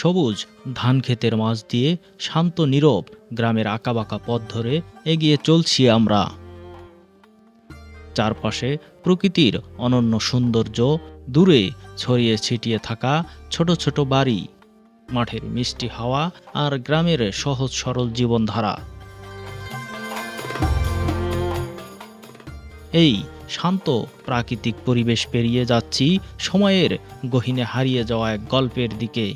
সবুজ ধান ক্ষেতের মাঝ দিয়ে শান্ত নীরব গ্রামের আঁকাবাঁকা পথ ধরে এগিয়ে চলছি আমরা। চারপাশে প্রকৃতির অনন্য সৌন্দর্য দূরে ছড়িয়ে ছিটিয়ে থাকা ছোট ছোট বাড়ি, মাঠের মিষ্টি হাওয়া আর গ্রামের সহজ সরল জীবনধারা। এই শান্ত প্রাকৃতিক পরিবেশ পেরিয়ে যাচ্ছি সময়ের গহিনে হারিয়ে যাওয়া এক গল্পের দিকে।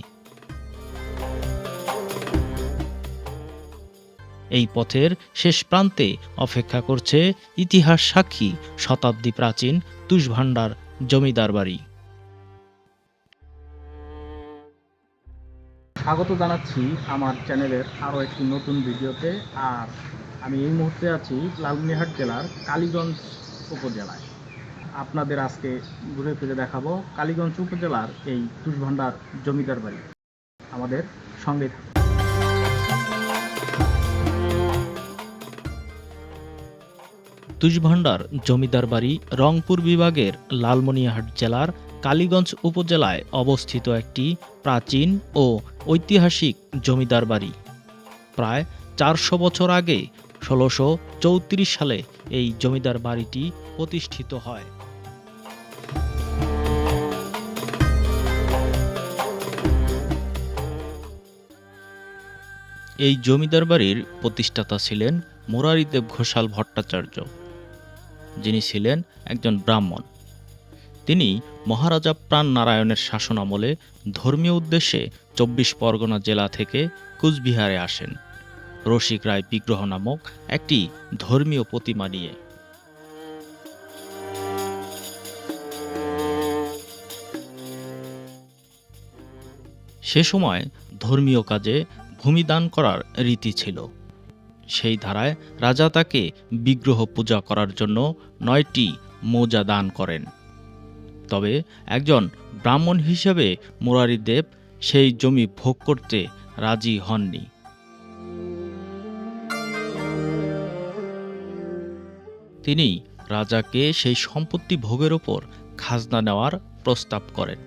এই পথের শেষ প্রান্তে অপেক্ষা করছে ইতিহাস সাক্ষী, শতাব্দী প্রাচীন তুষভাণ্ডার জমিদার বাড়ি। স্বাগত জানাচ্ছি আমার চ্যানেলের আরও একটি নতুন ভিডিওতে। আর আমি এই মুহূর্তে আছি লালমনিরহাট জেলার কালীগঞ্জ উপজেলায়। আপনাদের আজকে ঘুরে ফিরে দেখাবো কালীগঞ্জ উপজেলার এই তুষভাণ্ডার জমিদার বাড়ি। আমাদের সঙ্গে তুষভাণ্ডার জমিদার বাড়ি, রংপুর বিভাগের লালমনিরহাট জেলার কালীগঞ্জ উপজেলায় অবস্থিত একটি প্রাচীন ও ঐতিহাসিক জমিদার বাড়ি। প্রায় চারশো বছর আগে ষোলোশো চৌত্রিশ সালে এই জমিদার বাড়িটি প্রতিষ্ঠিত হয়। এই জমিদার বাড়ির প্রতিষ্ঠাতা ছিলেন মুরারিদেব ঘোষাল ভট্টাচার্য। যিনি ছিলেন একজন ব্রাহ্মণ। তিনি মহারাজা প্রাণ নারায়ণের শাসনামলে ধর্মীয় উদ্দেশ্যে চব্বিশ পরগনা জেলা থেকে কুচবিহারে আসেন। রসিক রায় বিগ্রহ নামক একটি ধর্মীয় প্রতিমা নিয়ে। সে সময় ধর্মীয় কাজে ভূমিদান করার রীতি ছিল। সেই ধারায় রাজা তাকে বিগ্রহ পূজা করার জন্য নয়টি মোজা দান করেন। তবে একজন ব্রাহ্মণ হিসেবে মুরারিদেব সেই জমি ভোগ করতে রাজি হননি। তিনি রাজাকে সেই সম্পত্তি ভোগের ওপর খাজনা নেওয়ার প্রস্তাব করেন।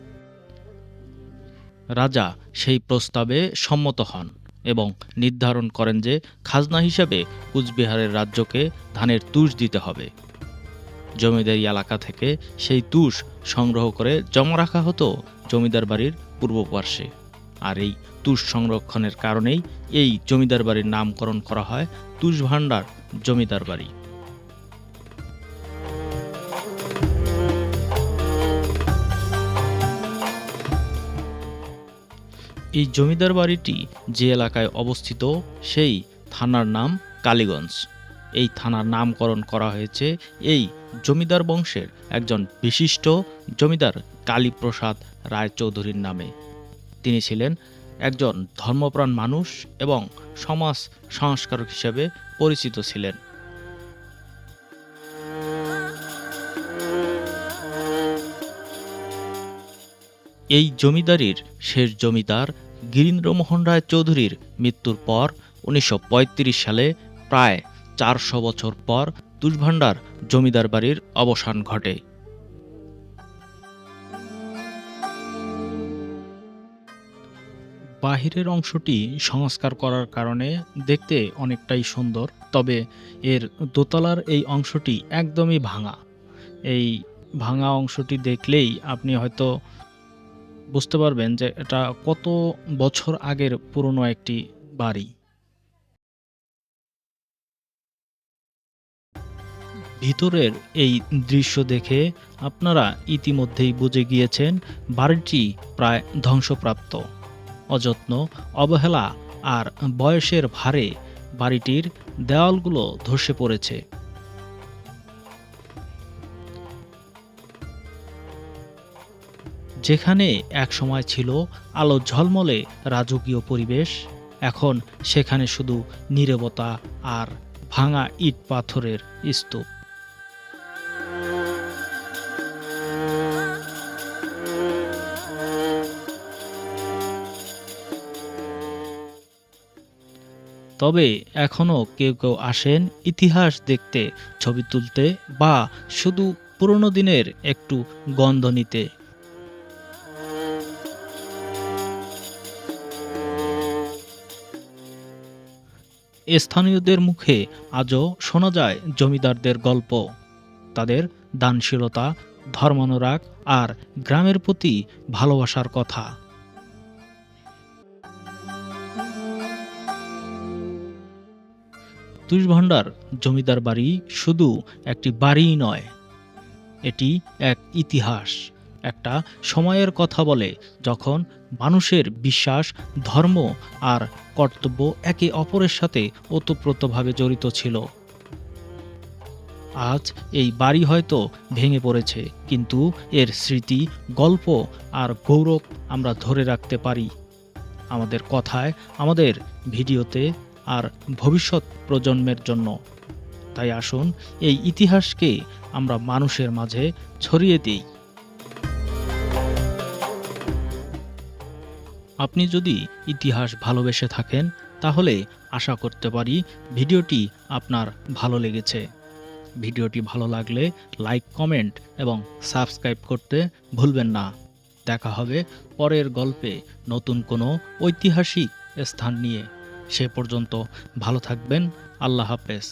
রাজা সেই প্রস্তাবে সম্মত হন। এবং নির্ধারণ করেন যে খাজনা হিসাবে কুচবিহারের রাজ্যকে ধানের তুষ দিতে হবে। জমিদারি এলাকা থেকে সেই তুষ সংগ্রহ করে জমা রাখা হতো জমিদার বাড়ির পূর্ব পার্শ্বে আর এই তুষ সংরক্ষণের কারণেই এই জমিদার বাড়ির নামকরণ করা হয় তুষ ভাণ্ডার জমিদার বাড়ি। এই জমিদার বাড়িটি যে এলাকায় অবস্থিত, সেই থানার নাম কালীগঞ্জ। এই থানার নামকরণ করা হয়েছে এই জমিদার বংশের একজন বিশিষ্ট জমিদার কালীপ্রসাদ রায়চৌধুরীর নামে। তিনি ছিলেন একজন ধর্মপ্রাণ মানুষ এবং সমাজ সংস্কারক হিসেবে পরিচিত ছিলেন। এই জমিদারির শেষ জমিদার গিরীন্দ্রমোহন রায় চৌধুরীর মৃত্যুর পর উনিশশো পঁয়ত্রিশ সালে প্রায় চারশো বছর পর তুষভাণ্ডার জমিদার বাড়ির অবসান ঘটে। বাহিরের অংশটি সংস্কার করার কারণে দেখতে অনেকটাই সুন্দর, তবে এর দোতলার এই অংশটি একদমই ভাঙা। এই ভাঙা অংশটি দেখলেই আপনি হয়তো বুঝতে পারবেন যে এটা কত বছর আগের পুরনো একটি বাড়ি। ভিতরের এই দৃশ্য দেখে আপনারা ইতিমধ্যেই বুঝে গিয়েছেন বাড়িটি প্রায় ধ্বংসপ্রাপ্ত। অযত্ন, অবহেলা আর বয়সের ভারে বাড়িটির দেওয়ালগুলো ধসে পড়েছে। যেখানে এক সময় ছিল আলো ঝলমলে রাজকীয় পরিবেশ, এখন সেখানে শুধু নীরবতা আর ভাঙা ইট পাথরের স্তূপ। তবে এখনও কেউ কেউ আসেন ইতিহাস দেখতে, ছবি তুলতে বা শুধু পুরনো দিনের একটু গন্ধ নিতে। স্থানীয়দের মুখে আজও শোনা যায় জমিদারদের গল্প। তাদের দানশীলতা, ধর্মানুরাগ আর গ্রামের প্রতি ভালোবাসার কথা। তুষভাণ্ডার জমিদার বাড়ি শুধু একটি বাড়িই নয়, এটি এক ইতিহাস। একটা সময়ের কথা বলে, যখন মানুষের বিশ্বাস, ধর্ম আর কর্তব্য একে অপরের সাথে ওতপ্রোতভাবে জড়িত ছিল। আজ এই বাড়ি হয়তো ভেঙে পড়েছে, কিন্তু এর স্মৃতি, গল্প আর গৌরব আমরা ধরে রাখতে পারি। আমাদের কথায়, আমাদের ভিডিওতে আর ভবিষ্যৎ প্রজন্মের জন্য। তাই আসুন, এই ইতিহাসকে আমরা মানুষের মাঝে ছড়িয়ে দিই। আপনি যদি ইতিহাস ভালোবেসে থাকেন, তাহলে আশা করতে পারি ভিডিওটি আপনার ভালো লেগেছে। ভিডিওটি ভালো লাগলে লাইক, কমেন্ট এবং সাবস্ক্রাইব করতে ভুলবেন না। দেখা হবে পরের গল্পে নতুন কোনো ঐতিহাসিক স্থান নিয়ে। সে পর্যন্ত ভালো থাকবেন। আল্লাহ হাফেজ।